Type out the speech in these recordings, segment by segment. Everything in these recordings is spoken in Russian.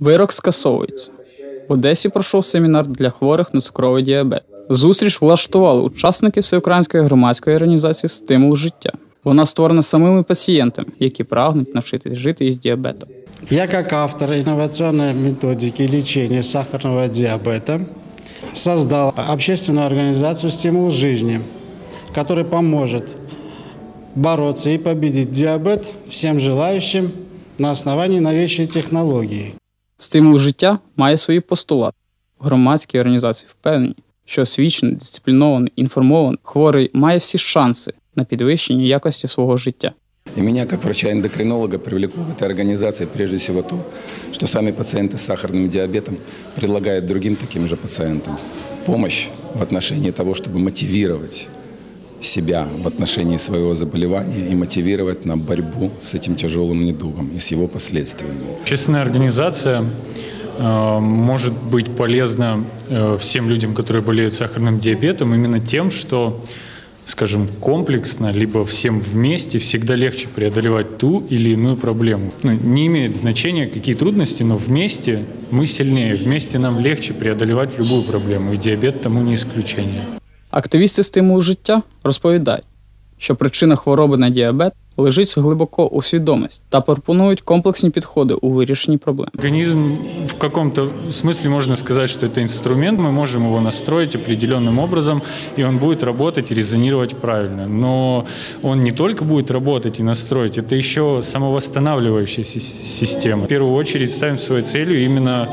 Вирок скасовується. В Одесі пройшов семінар для хворих на цукровий діабет. Зустріч влаштували учасники всеукраїнської громадської організації Стимул життя. Вона створена самими пацієнтами, які прагнуть навчитись жити із діабетом. Я как автор инновационной методики лечения сахарного диабета создал общественную организацию «Стимул жизни», которая поможет бороться и победить диабет всем желающим на основании новейшей технологии. Стимул життя має свої постулати. Громадські організації впевнені, що освічений, дисциплінований, інформований хворий має всі шанси на підвищення якості свого життя. И меня, как врача-эндокринолога, привлекло в этой организации прежде всего то, что сами пациенты с сахарным диабетом предлагают другим таким же пациентам помощь в отношении того, чтобы мотивировать себя в отношении своего заболевания и мотивировать на борьбу с этим тяжелым недугом и с его последствиями. Общественная организация э, может быть полезна э, всем людям, которые болеют сахарным диабетом, именно тем, что, скажем, комплексно, либо всем вместе всегда легче преодолевать ту или иную проблему. Ну, не имеет значения, какие трудности, но вместе мы сильнее, вместе нам легче преодолевать любую проблему, и диабет тому не исключение. Активісти стимулу життя розповідають, що причина хвороби на діабет лежить глибоко у свідомості та пропонують комплексні підходи у вирішенні проблем. Организм в каком-то смысле можно сказать, что это инструмент, мы можем его настроить определенным образом, и он будет работать и резонировать правильно. Но он не только будет работать и настроить, это еще самовосстанавливающаяся с- система. В первую очередь ставим своей целью именно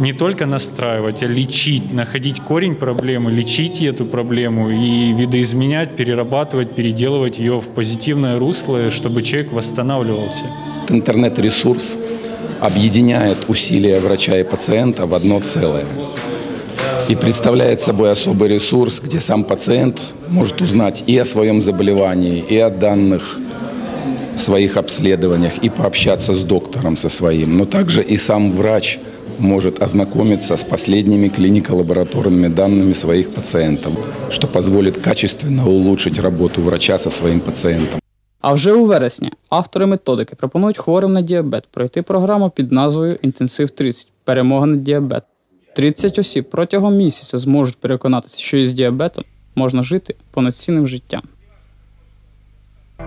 не только настраивать, а лечить, находить корень проблемы, лечить эту проблему и видоизменять, перерабатывать, переделывать ее в позитивное русло, чтобы человек восстанавливался. Интернет-ресурс объединяет усилия врача и пациента в одно целое и представляет собой особый ресурс, где сам пациент может узнать и о своем заболевании, и о данных своих обследованиях, и пообщаться с доктором со своим. Но также и сам врач может ознакомиться с последними клинико-лабораторными данными своих пациентов, что позволит качественно улучшить работу врача со своим пациентом. А вже у вересні автори методики пропонують хворим на діабет пройти програму під назвою Інтенсив 30 Перемога над діабетом. 30 осіб протягом місяця зможуть переконатися, що із діабетом можна жити повноцінним життям.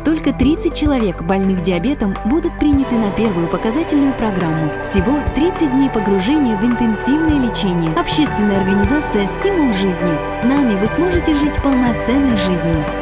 Только 30 человек, больных диабетом, будут приняты на первую показательную программу. Всего 30 дней погружения в интенсивное лечение. Общественная организация «Стимул жизни». С нами вы сможете жить полноценной жизнью.